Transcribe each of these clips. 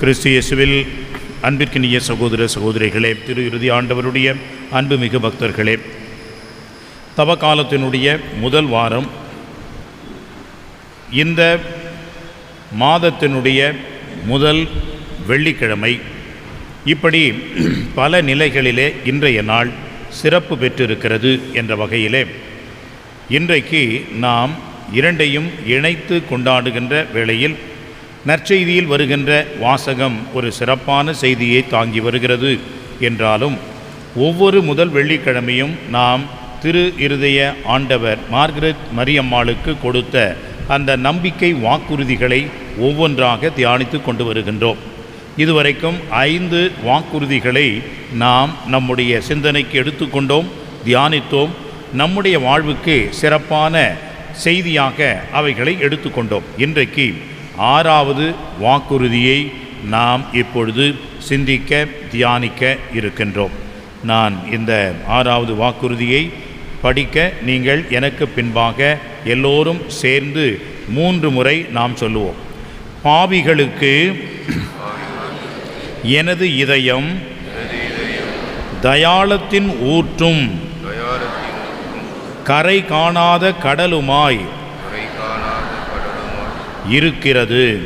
கிறிஸ்து இயேசுவில் அன்பிற்கினிய சகோதர சகோதரிகளே திரு இறுதி ஆண்டவருடைய அன்புமிகு பக்தர்களே தவ காலத்தினுடைய முதல் வாரம் இந்த மாதத்தினுடைய முதல் வெள்ளிக்கிழமை. இப்படி பல நிலைகளிலே இன்றைய நாள் சிறப்பு பெற்றிருக்கிறது என்ற வகையிலே இன்றைக்கு நாம் இரண்டையும் இணைத்து கொண்டாடுகின்ற வேளையில் நற்செய்தியில் வருகின்ற வாசகம் ஒரு சிறப்பான செய்தியை தாங்கி வருகிறது. என்றாலும் ஒவ்வொரு முதல் வெள்ளிக்கிழமையும் நாம் திரு இருதய ஆண்டவர் மார்கரெட் மரியம்மாளுக்கு கொடுத்த அந்த நம்பிக்கை வாக்குறுதிகளை ஒவ்வொன்றாக தியானித்து கொண்டு வருகின்றோம். இதுவரைக்கும் ஐந்து வாக்குறுதிகளை நாம் நம்முடைய சிந்தனைக்கு எடுத்துக்கொண்டோம் தியானித்தோம். நம்முடைய வாழ்வுக்கு சிறப்பான செய்தியாக அவைகளை எடுத்துக்கொண்டோம் இன்றைக்கு ஆறாவது வாக்குறுதியை நாம் இப்பொழுது சிந்திக்க தியானிக்க இருக்கின்றோம். நான் இந்த ஆறாவது வாக்குறுதியை படிக்க நீங்கள் எனக்கு பின்பாக எல்லோரும் சேர்ந்து மூன்று முறை நாம் சொல்லுவோம். பாவிகளுக்கு எனது இதயம் தயாளத்தின் ஊற்றும் கரை காணாத கடலுமாய் இருக்கிறது.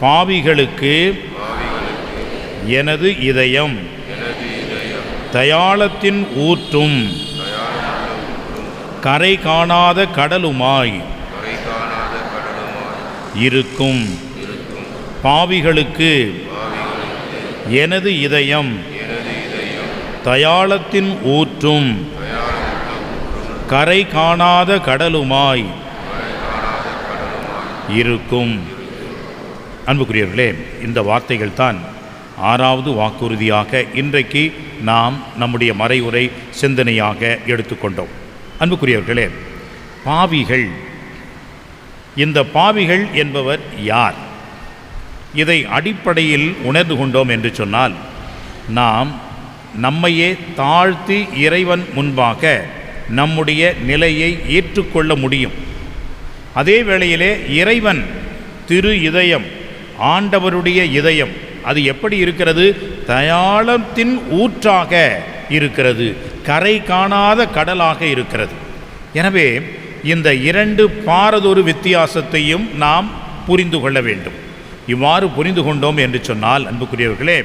பாவிகளுக்கு எனது இதயம். தயாளத்தின் ஊற்றும். கரை காணாத கடலுமாய் இருக்கும். பாவிகளுக்கு எனது இதயம். தயாளத்தின் ஊற்றும். கரை காணாத கடலுமாய் இருக்கும். அன்புக்குரியவர்களே இந்த வார்த்தைகள் தான் ஆறாவது வாக்குறுதியாக இன்றைக்கு நாம் நம்முடைய மறைவுரை சிந்தனையாக எடுத்துக்கொண்டோம். அன்புக்குரியவர்களே பாவிகள் இந்த பாவிகள் என்பவர் யார்? இதை அடிப்படையில் உணர்ந்து கொண்டோம் என்று சொன்னால் நாம் நம்மையே தாழ்த்தி இறைவன் முன்பாக நம்முடைய நிலையை ஏற்றுக்கொள்ள முடியும். அதே வேளையிலே இறைவன் திரு இதயம் ஆண்டவருடைய இதயம் அது எப்படி இருக்கிறது? தயாளத்தின் ஊற்றாக இருக்கிறது கரை காணாத கடலாக இருக்கிறது. எனவே இந்த இரண்டு பாரதொரு வித்தியாசத்தையும் நாம் புரிந்து கொள்ள வேண்டும். இவ்வாறு புரிந்து கொண்டோம் என்று சொன்னால் அன்புக்குரியவர்களே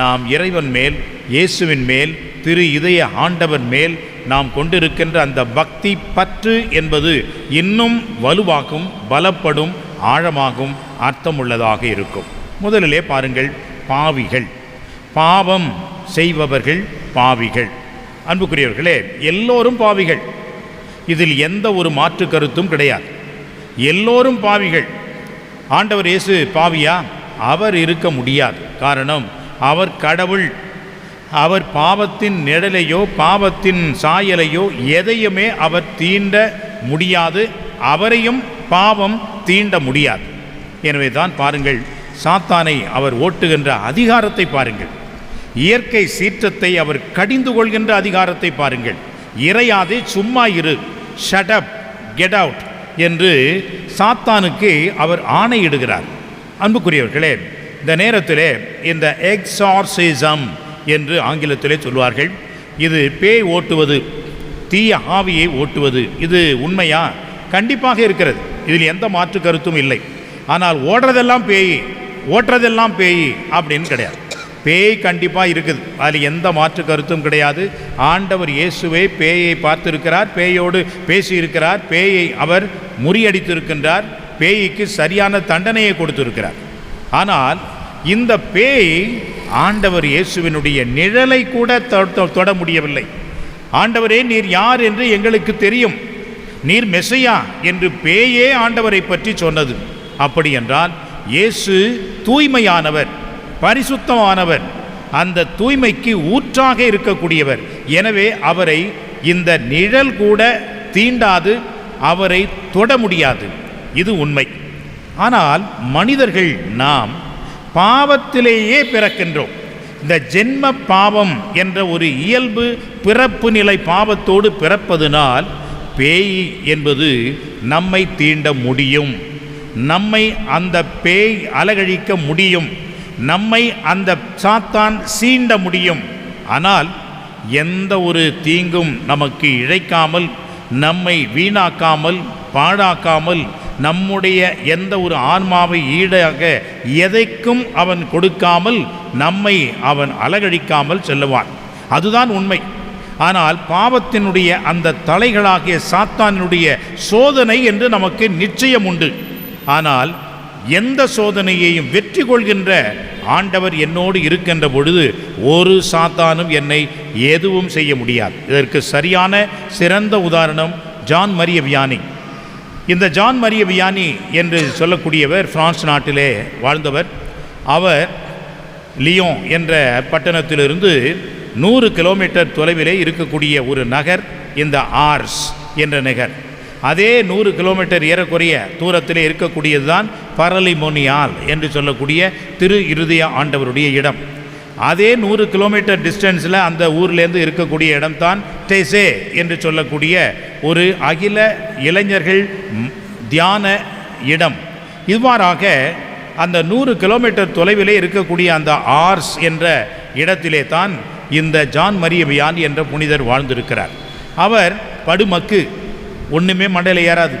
நாம் இறைவன் மேல் இயேசுவின் மேல் திரு இதய ஆண்டவன் மேல் நாம் கொண்டிருக்கின்ற அந்த பக்தி பற்று என்பது இன்னும் வலுவாகும் பலப்படும் ஆழமாகும் அர்த்தமுள்ளதாக இருக்கும். முதலிலே பாருங்கள் பாவிகள். பாவம் செய்பவர்கள் பாவிகள். அன்புக்குரியவர்களே எல்லோரும் பாவிகள். இதில் எந்த ஒரு மாற்று கருத்தும் கிடையாது. எல்லோரும் பாவிகள். ஆண்டவர் இயேசு பாவியா? அவர் இருக்க முடியாது. காரணம் அவர் கடவுள். அவர் பாவத்தின் நிழலையோ பாவத்தின் சாயலையோ எதையுமே அவர் தீண்ட முடியாது. அவரையும் பாவம் தீண்ட முடியாது. எனவே தான் பாருங்கள் சாத்தானை அவர் ஓட்டுகின்ற அதிகாரத்தை பாருங்கள். இயற்கை சீற்றத்தை அவர் கடிந்து கொள்கின்ற அதிகாரத்தை பாருங்கள். இறையாதே சும்மா இரு ஷடப் கெட் அவுட் என்று சாத்தானுக்கு அவர் ஆணையிடுகிறார். அன்புக்குரியவர்களே இந்த நேரத்திலே இந்த எக்ஸார்சிசம் என்று ஆங்கிலத்திலே சொல்வார்கள். இது பேய் ஓட்டுவது தீய ஆவியை ஓட்டுவது இது உண்மையா? கண்டிப்பாக இருக்கிறது. இதில் எந்த மாற்று கருத்தும் இல்லை. ஆனால் ஓடுறதெல்லாம் பேய் ஓட்டுறதெல்லாம் பேய் அப்படின்னு கிடையாது. பேய் கண்டிப்பாக இருக்குது. அதில் எந்த மாற்று கருத்தும் கிடையாது. ஆண்டவர் இயேசுவே பேயை பார்த்திருக்கிறார் பேயோடு பேசியிருக்கிறார் பேயை அவர் முறியடித்திருக்கின்றார் பேய்க்கு சரியான தண்டனையை கொடுத்திருக்கிறார். ஆனால் இந்த பேய் ஆண்டவர் இயேசுவினுடைய நிழலை கூட தொ- தொட முடியவில்லை. ஆண்டவரே நீர் யார் என்று எங்களுக்கு தெரியும். நீர் மெசையா என்று பேயே ஆண்டவரை பற்றி சொன்னது. அப்படி என்றால் இயேசு தூய்மையானவர் பரிசுத்தமானவர் அந்த தூய்மைக்கு ஊற்றாக இருக்கக்கூடியவர். எனவே அவரை இந்த நிழல் கூட தீண்டாது அவரை தொட முடியாது. இது உண்மை. ஆனால் மனிதர்கள் நாம் பாவத்திலேயே பிறக்கின்றோம். இந்த ஜென்ம பாவம் என்ற ஒரு இயல்பு பிறப்பு நிலை பாவத்தோடு பிறப்பதனால் பேய் என்பது நம்மை தீண்ட முடியும். நம்மை அந்த பேய் அலகழிக்க முடியும். நம்மை அந்த சாத்தான் சீண்ட முடியும். ஆனால் எந்த ஒரு தீங்கும் நமக்கு இழைக்காமல் நம்மை வீணாக்காமல் பாழாக்காமல் நம்முடைய எந்த ஒரு ஆன்மாவை ஈடாக எதைக்கும் அவன் கொடுக்காமல் நம்மை அவன் அலகழிக்காமல் செல்லுவான். அதுதான் உண்மை. ஆனால் பாவத்தினுடைய அந்த தலைகளாகிய சாத்தானுடைய சோதனை என்று நமக்கு நிச்சயம் உண்டு. ஆனால் எந்த சோதனையையும் வெற்றி கொள்கின்ற ஆண்டவர் என்னோடு இருக்கின்ற பொழுது ஒரு சாத்தானும் என்னை எதுவும் செய்ய முடியாது. இதற்கு சரியான சிறந்த உதாரணம் ஜான் மரிய வியானி. இந்த ஜான் மரிய வியானி என்று சொல்லக்கூடியவர் பிரான்ஸ் நாட்டிலே வாழ்ந்தவர். அவர் லியோன் என்ற பட்டணத்திலிருந்து நூறு கிலோமீட்டர் தொலைவிலே இருக்கக்கூடிய ஒரு நகர் இந்த ஆர்ஸ் என்ற நகர். அதே நூறு கிலோமீட்டர் ஏறக்குறைய தூரத்திலே இருக்கக்கூடியதுதான் பரலிமோனியால் என்று சொல்லக்கூடிய திரு இருதய ஆண்டவருடைய இடம். அதே நூறு கிலோமீட்டர் டிஸ்டன்ஸில் அந்த ஊர்லேருந்து இருக்கக்கூடிய இடம்தான் டெசே என்று சொல்லக்கூடிய ஒரு அகில இளைஞர்கள் தியான இடம். இவ்வாறாக அந்த நூறு கிலோமீட்டர் தொலைவிலே இருக்கக்கூடிய அந்த ஆர்ஸ் என்ற இடத்திலே தான் இந்த ஜான் மரியபியான் என்ற புனிதர் வாழ்ந்திருக்கிறார். அவர் படுமக்கு ஒன்றுமே மண்டையில் ஏறாது.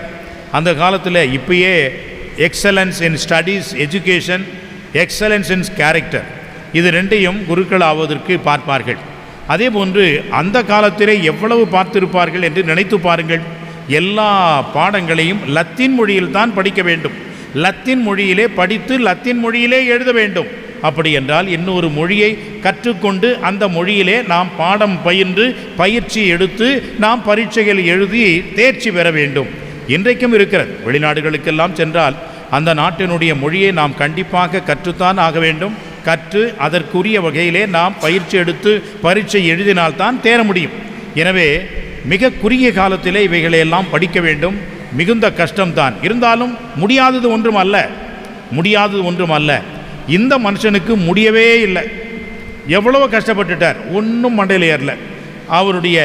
அந்த காலத்தில் இப்பயே excellence in studies education excellence in character இது ரெண்டையும் குருக்கள் ஆவதற்கு பார்ப்பார்கள். அதே போன்று அந்த காலத்திலே எவ்வளவு பார்த்திருப்பார்கள் என்று நினைத்து பாருங்கள். எல்லா பாடங்களையும் லத்தீன் மொழியில் தான் படிக்க வேண்டும். லத்தீன் மொழியிலே படித்து லத்தீன் மொழியிலே எழுத வேண்டும். அப்படி என்றால் இன்னொரு மொழியை கற்றுக்கொண்டு அந்த மொழியிலே நாம் பாடம் பயின்று பயிற்சி எடுத்து நாம் பரீட்சைகள் எழுதி தேர்ச்சி பெற வேண்டும். இன்றைக்கும் இருக்கிறது. வெளிநாடுகளுக்கெல்லாம் சென்றால் அந்த நாட்டினுடைய மொழியை நாம் கண்டிப்பாக கற்றுத்தான் ஆக வேண்டும். கற்று அதற்குரிய வகையிலே நாம் பயிற்சி எடுத்து பரீட்சை எழுதினால்தான் தேர முடியும். எனவே மிக குறுகிய காலத்திலே இவைகளையெல்லாம் படிக்க வேண்டும். மிகுந்த கஷ்டம்தான். இருந்தாலும் முடியாதது ஒன்றும் அல்ல முடியாதது ஒன்றும் அல்ல இந்த மனுஷனுக்கு முடியவே இல்லை. எவ்வளவோ கஷ்டப்பட்டுட்டார். ஒன்றும் மண்டையில் ஏறல. அவருடைய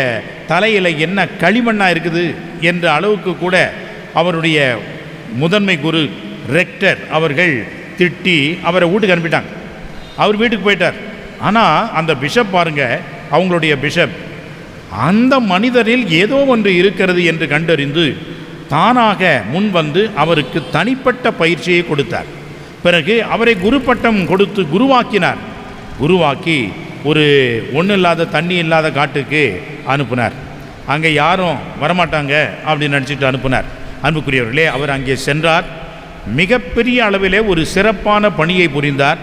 தலையில் என்ன களிமண்ணாக இருக்குது என்ற அளவுக்கு கூட அவருடைய முதன்மை குரு ரெக்டர் அவர்கள் திட்டி அவரை வீட்டுக்கு அனுப்பிட்டாங்க. அவர் வீட்டுக்கு போயிட்டார். ஆனால் அந்த பிஷப் பாருங்க அவங்களுடைய பிஷப். அந்த மனிதரில் ஏதோ ஒன்று இருக்கிறது என்று கண்டறிந்து தானாக முன் வந்து அவருக்கு தனிப்பட்ட பயிற்சியை கொடுத்தார். பிறகு அவரை குரு பட்டம் கொடுத்து குருவாக்கினார். குருவாக்கி ஒரு ஒன்றும் இல்லாத தண்ணி இல்லாத காட்டுக்கு அனுப்புனார். அங்கே யாரும் வரமாட்டாங்க அப்படின்னு நினச்சிட்டு அனுப்புனார். அன்புக்குரியவர்களே அவர் அங்கே சென்றார். மிகப்பெரிய அளவிலே ஒரு சிறப்பான பணியை புரிந்தார்.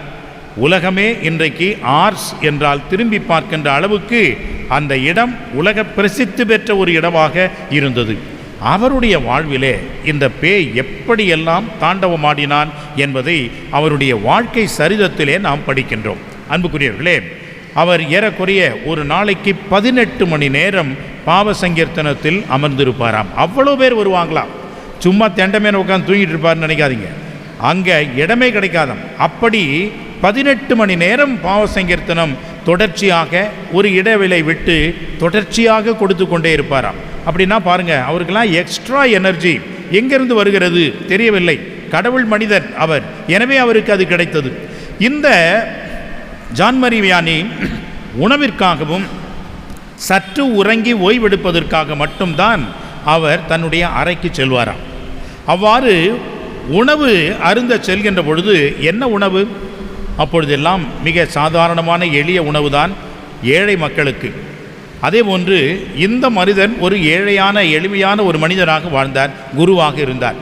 உலகமே இன்றைக்கு ஆர்ஸ் என்றால் திரும்பி பார்க்கின்ற அளவுக்கு அந்த இடம் உலக பிரசித்தி பெற்ற ஒரு இடமாக இருந்தது. அவருடைய வாழ்விலே இந்த பேய் எப்படியெல்லாம் தாண்டவமாடினான் என்பதை அவருடைய வாழ்க்கை சரிதத்திலே நாம் படிக்கின்றோம். அன்புக்குரியவர்களே அவர் ஏறக்குறைய ஒரு நாளைக்கு பதினெட்டு மணி நேரம் பாவ சங்கீர்த்தனத்தில் அமர்ந்திருப்பாராம். அவ்வளோ பேர் வருவாங்களாம். சும்மா தெண்டமேன உட்காந்து தூங்கிட்டு இருப்பார்னு நினைக்காதீங்க. அங்கே இடமே கிடைக்காதாம். அப்படி பதினெட்டு மணி நேரம் பாவ சங்கீர்த்தனம் தொடர்ச்சியாக ஒரு இடைவேளை விட்டு தொடர்ச்சியாக கொடுத்து கொண்டே இருப்பாராம். அப்படின்னா பாருங்கள் அவருக்கெல்லாம் எக்ஸ்ட்ரா எனர்ஜி எங்கிருந்து வருகிறது தெரியவில்லை. கடவுள் மனிதர் அவர். எனவே அவருக்கு அது கிடைத்தது. இந்த ஜான்மரி வியானி உணவிற்காகவும் சற்று உறங்கி ஓய்வெடுப்பதற்காக மட்டும்தான் அவர் தன்னுடைய அறைக்கு செல்வாராம். அவ்வாறு உணவு அருந்த செல்கின்ற பொழுது என்ன உணவு? அப்பொழுதெல்லாம் மிக சாதாரணமான எளிய உணவுதான் ஏழை மக்களுக்கு. அதே போன்று இந்த மனிதன் ஒரு ஏழையான எளிமையான ஒரு மனிதனாக வாழ்ந்தார் குருவாக இருந்தார்.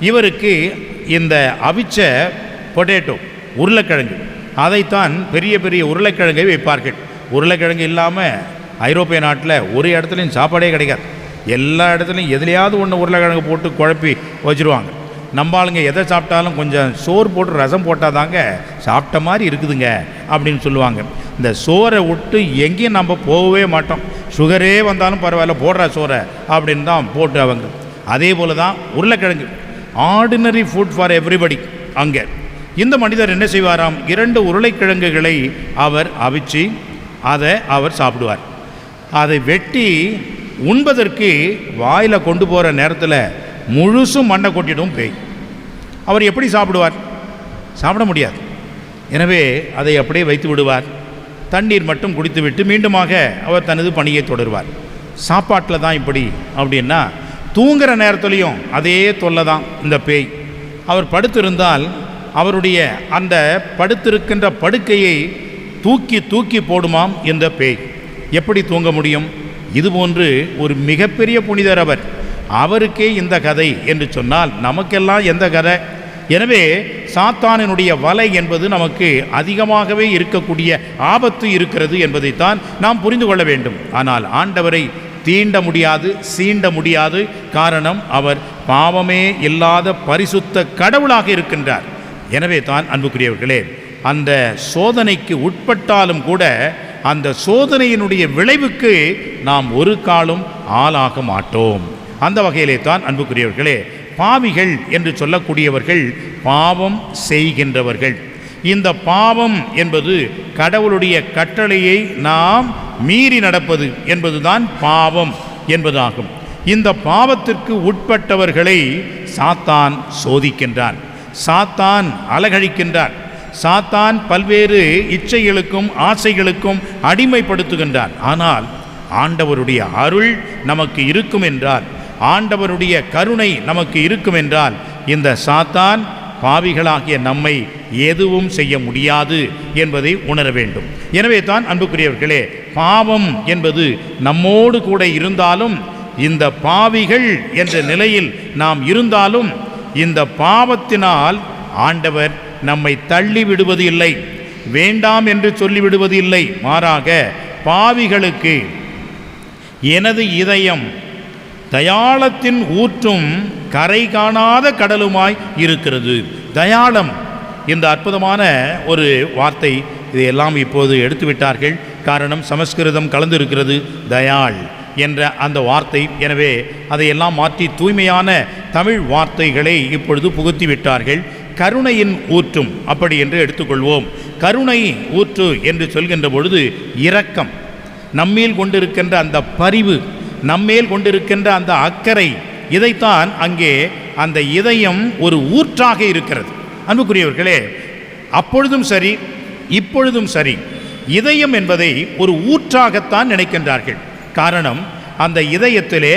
இவருக்கு இந்த அவிச்ச பொட்டேட்டோ உருளைக்கிழங்கு அதைத்தான் பெரிய பெரிய உருளைக்கிழங்கை வைப்பார்கள். உருளைக்கிழங்கு இல்லாமல் ஐரோப்பிய நாட்டில் ஒரு இடத்துலையும் சாப்பாடே கிடைக்காது. எல்லா இடத்துலையும் எதுலையாவது ஒன்று உருளைக்கிழங்கு போட்டு குழப்பி வச்சுருவாங்க. நம்ம ஆளுங்க எதை சாப்பிட்டாலும் கொஞ்சம் சோறு போட்டு ரசம் போட்டால் தாங்க சாப்பிட்ட மாதிரி இருக்குதுங்க அப்படின்னு சொல்லுவாங்க. இந்த சோறை விட்டு எங்கேயும் நம்ம போகவே மாட்டோம். சுகரே வந்தாலும் பரவாயில்ல போடுற சோறை அப்படின்னு தான் போட்டு அவங்க. அதே போல் தான் உருளைக்கிழங்கு. ஆர்டினரி ஃபுட் ஃபார் எவ்ரிபடி அங்கே. இந்த மனிதர் என்ன செய்வாராம்? இரண்டு உருளைக்கிழங்குகளை அவர் அவிச்சு அதை அவர் சாப்பிடுவார். அதை வெட்டி உண்பதற்கு வாயில் கொண்டு போகிற நேரத்தில் முழுசும் மண்ணை கொட்டிடும் பேய். அவர் எப்படி சாப்பிடுவார்? சாப்பிட முடியாது. எனவே அதை அப்படியே வைத்து விடுவார். தண்ணீர் மட்டும் குடித்துவிட்டு மீண்டுமாக அவர் தனது பணியை தொடருவார். சாப்பாட்டில் தான் இப்படி அப்படின்னா தூங்குகிற நேரத்துலையும் அதே தொல்லை தான் இந்த பேய். அவர் படுத்திருந்தால் அவருடைய அந்த படுத்திருக்கின்ற படுக்கையை தூக்கி தூக்கி போடுமாம் இந்த பேய். எப்படி தூங்க முடியும்? இதுபோன்று ஒரு மிகப்பெரிய புனிதர் அவர். அவருக்கே இந்த கதை என்று சொன்னால் நமக்கெல்லாம் எந்த கதை? எனவே சாத்தானினுடைய வலை என்பது நமக்கு அதிகமாகவே இருக்கக்கூடிய ஆபத்து இருக்கிறது என்பதைத்தான் நாம் புரிந்து கொள்ள வேண்டும். ஆனால் ஆண்டவரை தீண்ட முடியாது சீண்ட முடியாது. காரணம் அவர் பாவமே இல்லாத பரிசுத்த கடவுளாக இருக்கின்றார். எனவே தான் அன்புக்குரியவர்களே அந்த சோதனைக்கு உட்பட்டாலும் கூட அந்த சோதனையினுடைய விளைவுக்கு நாம் ஒரு காலம் ஆளாக மாட்டோம். அந்த வகையிலே தான் அன்புக்குரியவர்களே பாவிகள் என்று சொல்லக்கூடியவர்கள் பாவம் செய்கின்றவர்கள். இந்த பாவம் என்பது கடவுளுடைய கட்டளையை நாம் மீறி நடப்பது என்பதுதான் பாவம் என்பதாகும். இந்த பாவத்திற்கு உட்பட்டவர்களை சாத்தான் சோதிக்கின்றான் சாத்தான் அலகழிக்கின்றான் சாத்தான் பல்வேறு இச்சைகளுக்கும் ஆசைகளுக்கும் அடிமைப்படுத்துகின்றான். ஆனால் ஆண்டவருடைய அருள் நமக்கு இருக்கும் என்றால் ஆண்டவருடைய கருணை நமக்கு இருக்கும் என்றால் இந்த சாத்தான் பாவிகளாகிய நம்மை எதுவும் செய்ய முடியாது என்பதை உணர வேண்டும். எனவே தான் அன்புக்குரியவர்களே பாவம் என்பது நம்மோடு கூட இருந்தாலும் இந்த பாவிகள் என்ற நிலையில் நாம் இருந்தாலும் இந்த பாவத்தினால் ஆண்டவர் நம்மை தள்ளி விடுவது இல்லை வேண்டாம் என்று சொல்லிவிடுவது இல்லை. மாறாக பாவிகளுக்கு எனது இதயம் தயாளத்தின் ஊற்றும் கரை காணாத கடலுமாய் இருக்கிறது. தயாளம் இந்த அற்புதமான ஒரு வார்த்தை இதையெல்லாம் இப்போது எடுத்துவிட்டார்கள். காரணம் சமஸ்கிருதம் கலந்திருக்கிறது. தயாள் என்ற அந்த வார்த்தை. எனவே அதையெல்லாம் மாற்றி தூய்மையான தமிழ் வார்த்தைகளை இப்பொழுது புகுத்திவிட்டார்கள். கருணையின் ஊற்றும் அப்படி என்று எடுத்துக்கொள்வோம். கருணை ஊற்று என்று சொல்கின்ற பொழுது இரக்கம். நம்மீல் கொண்டிருக்கின்ற அந்த பரிவு நம்மேல் கொண்டிருக்கின்ற அந்த அக்கறை இதைத்தான் அங்கே அந்த இதயம் ஒரு ஊற்றாக இருக்கிறது. அன்புக்குரியவர்களே அப்பொழுதும் சரி இப்பொழுதும் சரி இதயம் என்பதை ஒரு ஊற்றாகத்தான் நினைக்கின்றார்கள். காரணம் அந்த இதயத்திலே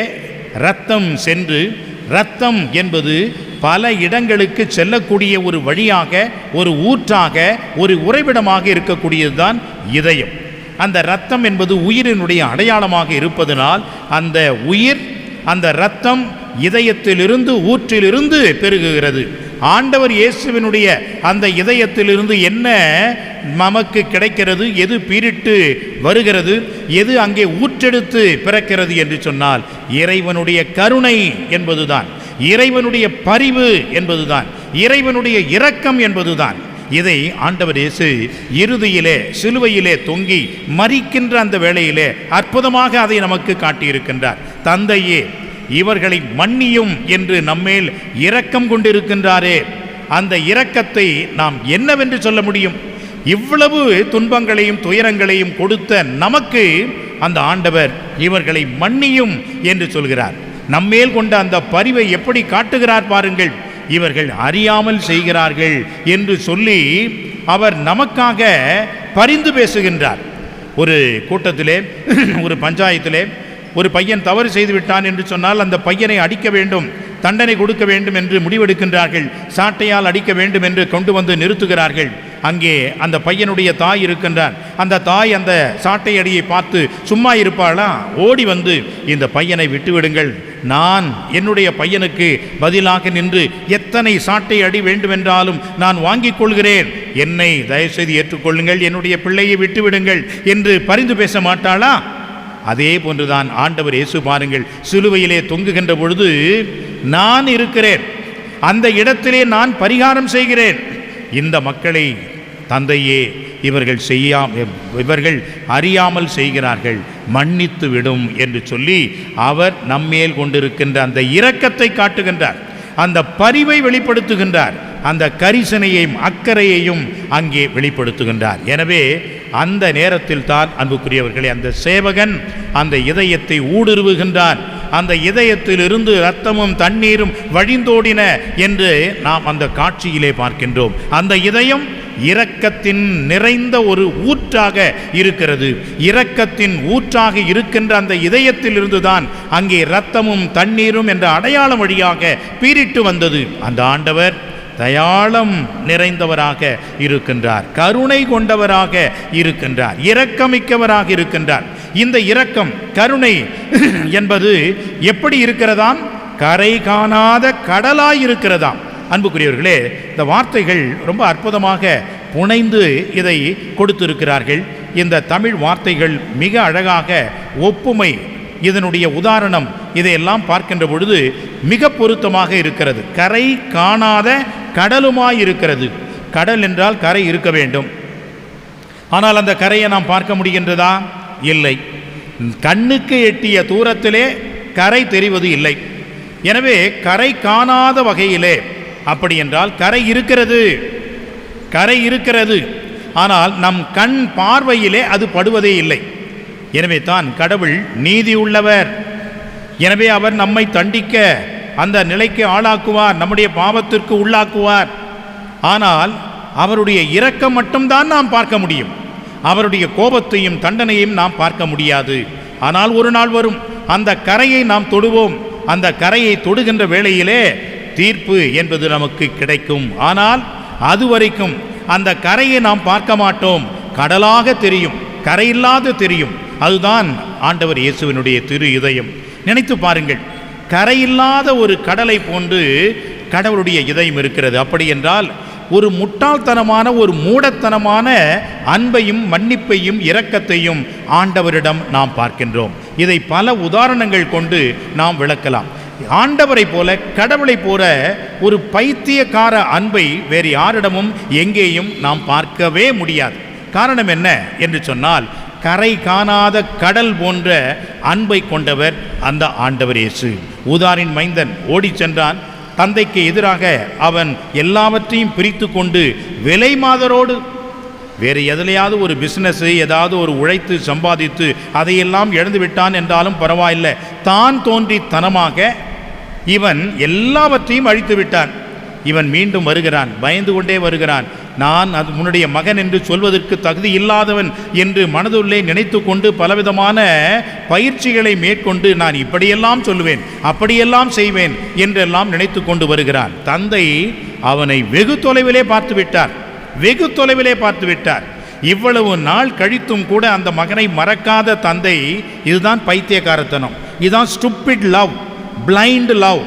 ரத்தம் சென்று இரத்தம் என்பது பல இடங்களுக்கு செல்லக்கூடிய ஒரு வழியாக ஒரு ஊற்றாக ஒரு உறைவிடமாக இருக்கக்கூடியதுதான் இதயம். அந்த இரத்தம் என்பது உயிரினுடைய அடையாளமாக இருப்பதனால் அந்த உயிர் அந்த இரத்தம் இதயத்திலிருந்து ஊற்றிலிருந்து பெருகுகிறது. ஆண்டவர் இயேசுவினுடைய அந்த இதயத்திலிருந்து என்ன நமக்கு கிடைக்கிறது எது பீரிட்டு வருகிறது எது அங்கே ஊற்றெடுத்து பிறக்கிறது என்று சொன்னால் இறைவனுடைய கருணை என்பதுதான். இறைவனுடைய பரிவு என்பதுதான். இறைவனுடைய இரக்கம் என்பதுதான். இதை ஆண்டவர் இயேசு இறுதியிலே சிலுவையிலே தொங்கி மறிக்கின்ற அந்த வேளையிலே அற்புதமாக அதை நமக்கு காட்டியிருக்கின்றார். தந்தையே இவர்களை மன்னியும் என்று நம்மேல் இரக்கம் கொண்டிருக்கின்றாரே. அந்த இரக்கத்தை நாம் என்னவென்று சொல்ல முடியும்? இவ்வளவு துன்பங்களையும் துயரங்களையும் கொடுத்த நமக்கு அந்த ஆண்டவர் இவர்களை மன்னியும் என்று சொல்கிறார். நம்மேல் கொண்ட அந்த பரிவை எப்படி காட்டுகிறார் பாருங்கள். இவர்கள் அறியாமல் செய்கிறார்கள் என்று சொல்லி அவர் நமக்காக பரிந்து பேசுகின்றார். ஒரு கூட்டத்திலே ஒரு பஞ்சாயத்திலே ஒரு பையன் தவறு செய்து விட்டான் என்று சொன்னால் அந்த பையனை அடிக்க வேண்டும் தண்டனை கொடுக்க வேண்டும் என்று முடிவெடுக்கின்றார்கள். சாட்டையால் அடிக்க வேண்டும் என்று கொண்டு வந்து நிறுத்துகிறார்கள். அங்கே அந்த பையனுடைய தாய் இருக்கின்றார் அந்த தாய் அந்த சாட்டை அடியை பார்த்து சும்மா இருப்பாளா? ஓடி வந்து இந்த பையனை விட்டுவிடுங்கள். நான் என்னுடைய பையனுக்கு பதிலாக நின்று எத்தனை சாட்டை அடி வேண்டுமென்றாலும் நான் வாங்கிக் கொள்கிறேன். என்னை தயவுசெய்து ஏற்றுக்கொள்ளுங்கள். என்னுடைய பிள்ளையை விட்டுவிடுங்கள் என்று பரிந்து பேச மாட்டாளா? அதே போன்றுதான் ஆண்டவர் இயேசு பாருங்கள் சிலுவையிலே தொங்குகின்ற பொழுது நான் இருக்கிறேன். அந்த இடத்திலே நான் பரிகாரம் செய்கிறேன். இந்த மக்களை தந்தையே இவர்கள் செய்யா இவர்கள் அறியாமல் செய்கிறார்கள் மன்னித்து விடும் என்று சொல்லி அவர் நம்மேல் கொண்டிருக்கின்ற அந்த இரக்கத்தை காட்டுகின்றார். அந்த பரிவை வெளிப்படுத்துகின்றார். அந்த கரிசனையையும் அக்கறையையும் அங்கே வெளிப்படுத்துகின்றார். எனவே அந்த நேரத்தில் தான் அன்புக்குரியவர்களே அந்த சேவகன் அந்த இதயத்தை ஊடுருவுகின்றான். அந்த இதயத்திலிருந்து இரத்தமும் தண்ணீரும் வழிந்தோடின என்று நாம் அந்த காட்சியிலே பார்க்கின்றோம். அந்த இதயம் இரக்கத்தின் நிறைந்த ஒரு ஊற்றாக இருக்கிறது. இரக்கத்தின் ஊற்றாக இருக்கின்ற அந்த இதயத்தில் இருந்துதான் அங்கே இரத்தமும் தண்ணீரும் என்ற அடையாளம் வழியாக பீரிட்டு வந்தது. அந்த ஆண்டவர் தயாளம் நிறைந்தவராக இருக்கின்றார். கருணை கொண்டவராக இருக்கின்றார். இரக்கமிக்கவராக இருக்கின்றார். இந்த இரக்கம் கருணை என்பது எப்படி இருக்கிறதாம்? கரை காணாத கடலாய் இருக்கிறதாம். அன்புக்குரியவர்களே இந்த வார்த்தைகள் ரொம்ப அற்புதமாக புனைந்து இதை கொடுத்திருக்கிறார்கள். இந்த தமிழ் வார்த்தைகள் மிக அழகாக ஒப்புமை இதனுடைய உதாரணம் இதையெல்லாம் பார்க்கின்ற பொழுது மிக பொருத்தமாக இருக்கிறது. கரை காணாத கடலுமாய் இருக்கிறது. கடல் என்றால் கரை இருக்க வேண்டும். ஆனால் அந்த கரையை நாம் பார்க்க முடிகின்றதா? இல்லை. கண்ணுக்கு எட்டிய தூரத்திலே கரை தெரிவது இல்லை. எனவே கரை காணாத வகையிலே அப்படி என்றால் கரை இருக்கிறது. கரை இருக்கிறது. ஆனால் நம் கண் பார்வையிலே அது படுவதே இல்லை. எனவே தான் கடவுள் நீதி உள்ளவர். எனவே அவர் நம்மை தண்டிக்க அந்த நிலைக்கு ஆளாக்குவார் நம்முடைய பாவத்திற்கு உள்ளாக்குவார். ஆனால் அவருடைய இரக்கம் மட்டும்தான் நாம் பார்க்க முடியும். அவருடைய கோபத்தையும் தண்டனையும் நாம் பார்க்க முடியாது. ஆனால் ஒரு நாள் வரும் அந்த கரையை நாம் தொடுவோம். அந்த கரையை தொடுகின்ற வேளையிலே தீர்ப்பு என்பது நமக்கு கிடைக்கும். ஆனால் அதுவரைக்கும் அந்த கரையை நாம் பார்க்க மாட்டோம். கடலாக தெரியும் கரையில்லாத தெரியும். அதுதான் ஆண்டவர் இயேசுவினுடைய திரு இதயம். நினைத்து பாருங்கள் கரையில்லாத ஒரு கடலை போன்று கடவுளுடைய இதயம் இருக்கிறது. அப்படி என்றால் ஒரு முட்டாள்தனமான ஒரு மூடத்தனமான அன்பையும் மன்னிப்பையும் இரக்கத்தையும் ஆண்டவரிடம் நாம் பார்க்கின்றோம். இதை பல உதாரணங்கள் கொண்டு நாம் விளக்கலாம். ஆண்டவரைப் போல கடவுளைப் போல ஒரு பைத்தியக்கார அன்பை வேறு யாரிடமும் எங்கேயும் நாம் பார்க்கவே முடியாது. காரணம் என்ன என்று சொன்னால் கரை காணாத கடல் போன்ற அன்பை கொண்டவர் அந்த ஆண்டவர் இயேசு. ஊதாரின் மைந்தன் ஓடிச் சென்றான். தந்தைக்கு எதிராக அவன் எல்லாவற்றையும் பிரித்து கொண்டு விலை மாதரோடு வேறு எதிலையாவது ஒரு பிஸ்னஸ்ஸு ஏதாவது ஒரு உழைத்து சம்பாதித்து அதையெல்லாம் இழந்து விட்டான் என்றாலும் பரவாயில்லை. தான் தோன்றி தனமாக இவன் எல்லாவற்றையும் அழித்து விட்டான். இவன் மீண்டும் வருகிறான் பயந்து கொண்டே வருகிறான். நான் அது உன்னுடைய மகன் என்று சொல்வதற்கு தகுதி இல்லாதவன் என்று மனதுள்ளே நினைத்து கொண்டு பலவிதமான பயிற்சிகளை மேற்கொண்டு நான் இப்படியெல்லாம் சொல்லுவேன் அப்படியெல்லாம் செய்வேன் என்றெல்லாம் நினைத்து கொண்டு வருகிறான். தந்தை அவனை வெகு தொலைவிலே பார்த்து விட்டார் வெகு தொலைவிலே பார்த்து விட்டார். இவ்வளவு நாள் கழித்தும் கூட அந்த மகனை மறக்காத தந்தை இதுதான் பைத்தியக்காரத்தனம் இதுதான் ஸ்டூப்பிட் லவ் பிளைண்ட் லவ்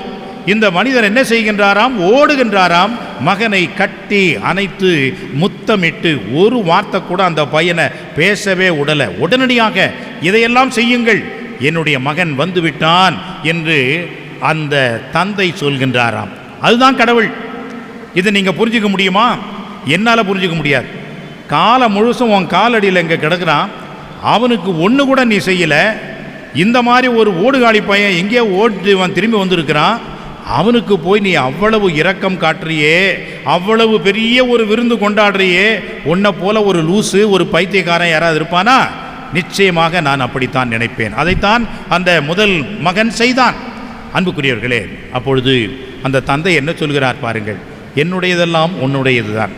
இந்த மனிதர் என்ன செய்கின்றாராம்? ஓடுகின்றாராம். மகனை கட்டி அணைத்து முத்தமிட்டு ஒரு வார்த்தை கூட அந்த பையனை பேசவே உடலை. உடனடியாக இதையெல்லாம் செய்யுங்கள். என்னுடைய மகன் வந்து விட்டான் என்று அந்த தந்தை சொல்கின்றாராம். அதுதான் கடவுள். இதை நீங்கள் புரிஞ்சுக்க முடியுமா? என்னால் புரிஞ்சிக்க முடியாது. காலம் முழுசும் உன் காலடியில் இங்கே கிடக்குறான். அவனுக்கு ஒன்று கூட நீ செய்யலை. இந்த மாதிரி ஒரு ஓடுகாலி பையன் எங்கேயோ ஓடிவன் திரும்பி வந்திருக்கிறான். அவனுக்கு போய் நீ அவ்வளவு இரக்கம் காட்டுறியே அவ்வளவு பெரிய ஒரு விருந்து கொண்டாடுறியே உன்னை போல ஒரு லூசு ஒரு பைத்தியக்காரன் யாராவது இருப்பானா? நிச்சயமாக நான் அப்படித்தான் நினைப்பேன். அதைத்தான் அந்த முதல் மகன் செய்தான். அன்புக்குரியவர்களே அப்பொழுது அந்த தந்தை என்ன சொல்கிறார் பாருங்கள். என்னுடையதெல்லாம் உன்னுடையது தான்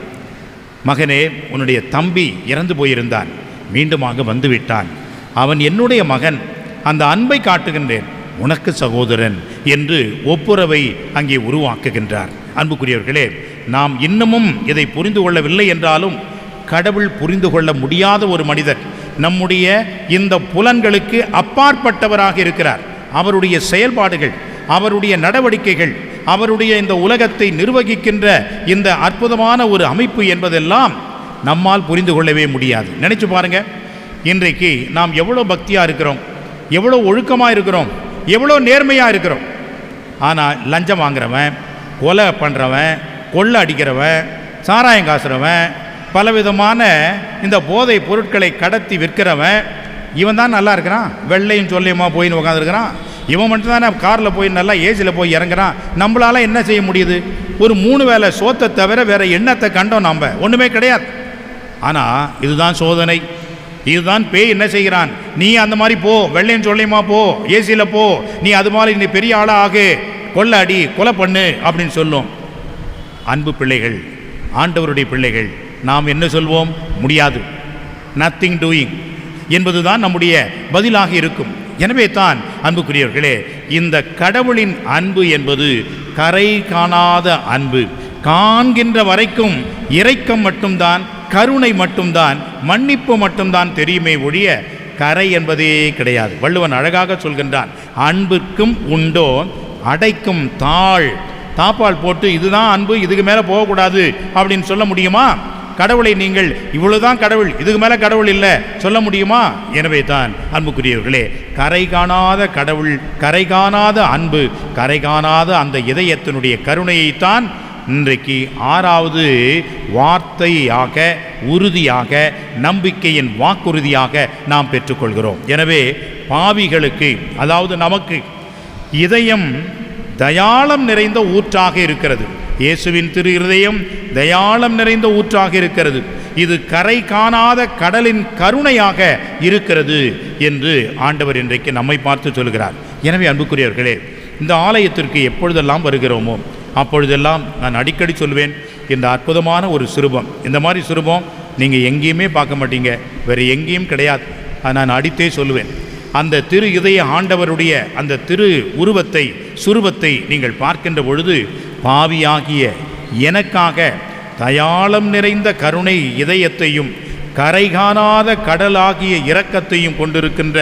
மகனே உன்னுடைய தம்பி இறந்து போயிருந்தான். மீண்டுமாக வந்துவிட்டான் அவன் என்னுடைய மகன். அந்த அன்பை காட்டுகின்றேன். உனக்கு சகோதரன் என்று ஒப்புரவை அங்கே உருவாக்குகின்றார். அன்புக்குரியவர்களே நாம் இன்னமும் இதை புரிந்து கொள்ளவில்லை என்றாலும் கடவுள் புரிந்து கொள்ள முடியாத ஒரு மனிதர் நம்முடைய இந்த புலன்களுக்கு அப்பாற்பட்டவராக இருக்கிறார். அவருடைய செயல்பாடுகள் அவருடைய நடவடிக்கைகள் அவருடைய இந்த உலகத்தை நிர்வகிக்கின்ற இந்த அற்புதமான ஒரு அமைப்பு என்பதெல்லாம் நம்மால் புரிந்து கொள்ளவே முடியாது. நினைச்சு பாருங்க இன்றைக்கு நாம் எவ்வளோ பக்தியாக இருக்கிறோம். எவ்வளோ ஒழுக்கமாக இருக்கிறோம் எவ்வளோ நேர்மையாக இருக்கிறோம். ஆனால் லஞ்சம் வாங்குறவன் கொலை பண்ணுறவன் கொள்ளை அடிக்கிறவன் சாராயம் காசுறவன் பலவிதமான இந்த போதை பொருட்களை கடத்தி விற்கிறவன் இவன் தான் நல்லா இருக்கிறான். வெள்ளையும் சொல்லியுமா போயின்னு உட்காந்துருக்கிறான் இவன் மட்டும் தானே காரில் போய் நல்லா ஏஜில் போய் இறங்குறான். நம்மளால் என்ன செய்ய முடியுது? ஒரு மூணு வேளை சோத்தை தவிர வேறு எண்ணத்தை கண்டோம் நம்ம ஒன்றுமே கிடையாது. ஆனால் இதுதான் சோதனை. இதுதான் பேய் என்ன செய்கிறான்? நீ அந்த மாதிரி போ வெள்ளையும் சொல்லியமா போ ஏசியில் போ நீ அது மாதிரி நீ பெரிய ஆளாக ஆகு கொள்ள அடி கொலை பண்ணு அப்படின்னு சொல்லும். அன்பு பிள்ளைகள் ஆண்டவருடைய பிள்ளைகள் நாம் என்ன சொல்வோம்? முடியாது. நத்திங் டூயிங் என்பதுதான் நம்முடைய பதிலாக இருக்கும். எனவே தான் அன்புக்குரியவர்களே இந்த கடவுளின் அன்பு என்பது கரை காணாத அன்பு. காண்கின்ற வரைக்கும் இறைக்கம் மட்டும்தான் கருணை மட்டும்தான் மன்னிப்பு மட்டும்தான் தெரியுமே ஒழிய கரை என்பதே கிடையாது. வள்ளுவன் அழகாக சொல்கின்றான் அன்புக்கும் உண்டோ அடைக்கும் தாழ் தாப்பால் போட்டு இதுதான் அன்பு இதுக்கு மேலே போகக்கூடாது. அப்படின்னு சொல்ல முடியுமா? கடவுளை நீங்கள் இவ்வளவுதான் கடவுள் இதுக்கு மேலே கடவுள் இல்லை. சொல்ல முடியுமா? எனவே தான் அன்புக்குரியவர்களே கரை காணாத கடவுள் கரை காணாத அன்பு கரை காணாத அந்த இதயத்தினுடைய கருணையைத்தான் இன்றைக்கு ஆறாவது வார்த்தையாக உறுதியாக நம்பிக்கையின் வாக்குறுதியாக நாம் பெற்றுக்கொள்கிறோம். எனவே பாவிகளுக்கு அதாவது நமக்கு இதயம் தயாளம் நிறைந்த ஊற்றாக இருக்கிறது. இயேசுவின் திரு இருதயம் தயாளம் நிறைந்த ஊற்றாக இருக்கிறது. இது கரை காணாத கடலின் கருணையாக இருக்கிறது என்று ஆண்டவர் இன்றைக்கு நம்மை பார்த்து சொல்கிறார். எனவே அன்புக்குரியவர்களே இந்த ஆலயத்திற்கு எப்பொழுதெல்லாம் வருகிறோமோ அப்பொழுதெல்லாம் நான் அடிக்கடி சொல்வேன் இந்த அற்புதமான ஒரு சிறுபம் இந்த மாதிரி சிறுபம் நீங்கள் எங்கேயுமே பார்க்க மாட்டீங்க. வேறு எங்கேயும் கிடையாது. அதை நான் அடித்தே சொல்லுவேன். அந்த திரு இதய ஆண்டவருடைய அந்த திரு உருவத்தை சுருவத்தை நீங்கள் பார்க்கின்ற பொழுது பாவியாகிய எனக்காக தயாளம் நிறைந்த கருணை இதயத்தையும் கரை காணாத கடலாகிய இரக்கத்தையும் கொண்டிருக்கின்ற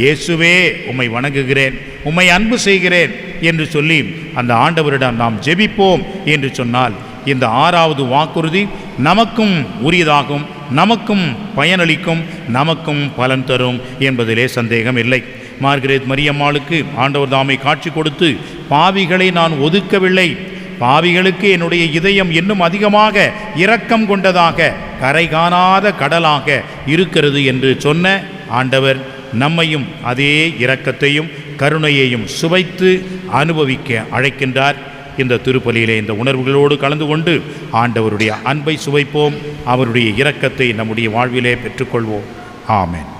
இயேசுவே உம்மை வணங்குகிறேன் உம்மை அன்பு செய்கிறேன் என்று சொல்லி அந்த ஆண்டவரிடம் நாம் ஜெபிப்போம் என்று சொன்னால் இந்த ஆறாவது வாக்குறுதி நமக்கும் உரியதாகும் நமக்கும் பயனளிக்கும் நமக்கும் பலன் தரும் என்பதிலே சந்தேகம் இல்லை. மார்கரெட் மரியம்மாளுக்கு ஆண்டவர் தாமை காட்சி கொடுத்து பாவிகளை நான் ஒதுக்கவில்லை. பாவிகளுக்கு என்னுடைய இதயம் இன்னும் அதிகமாக இரக்கம் கொண்டதாக கரை காணாத கடலாக இருக்கிறது என்று சொன்ன ஆண்டவர் நம்மையும் அதே இரக்கத்தையும் கருணையையும் சுவைத்து அனுபவிக்க அழைக்கின்றார். இந்த திருப்பலியிலே இந்த உணர்வுகளோடு கலந்து கொண்டு ஆண்டவருடைய அன்பை சுவைப்போம். அவருடைய இரக்கத்தை நம்முடைய வாழ்விலே பெற்றுக்கொள்வோம். ஆமேன்.